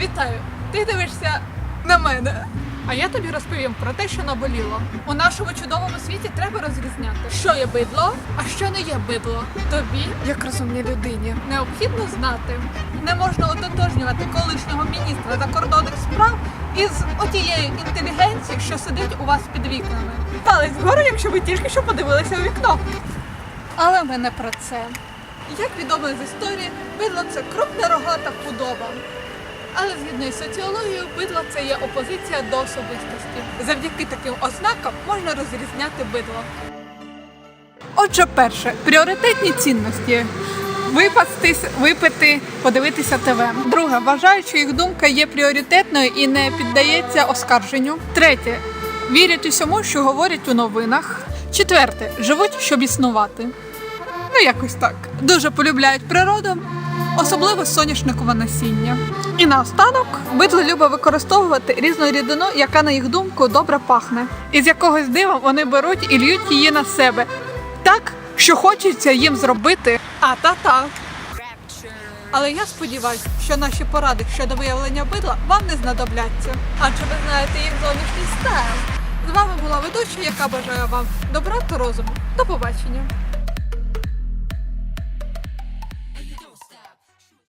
Вітаю! Ти дивишся на мене. А я тобі розповім про те, що наболіло. У нашому чудовому світі треба розрізняти, що є бидло, а що не є бидло. Тобі, як розумній людині, необхідно знати. Не можна ототожнювати колишнього міністра закордонних справ із отією інтелігенцією, що сидить у вас під вікнами. Палець вгору, якщо ви тільки що подивилися у вікно. Але ми не про це. Як відомо з історії, бидло це крупна рогата худоба. Але згідно із соціологією, бидло це є опозиція до особистості. Завдяки таким ознакам можна розрізняти бидло. Отже, перше пріоритетні цінності. Випастись, випити, подивитися ТВ. Друге, вважають, що їх думка є пріоритетною і не піддається оскарженню. Третє вірять усьому, що говорять у новинах. Четверте живуть, щоб існувати. Ну, якось так. Дуже полюбляють природу, особливо соняшникове насіння. І наостанок бидло любить використовувати різну рідину, яка, на їх думку, добре пахне. І з якогось дива вони беруть і льють її на себе. Так, що хочеться їм зробити. А та-та. Але я сподіваюся, що наші поради щодо виявлення бидла вам не знадобляться. Адже ви знаєте їх зовнішній стайл. З вами була ведуча, яка бажає вам добра та розуму. До побачення.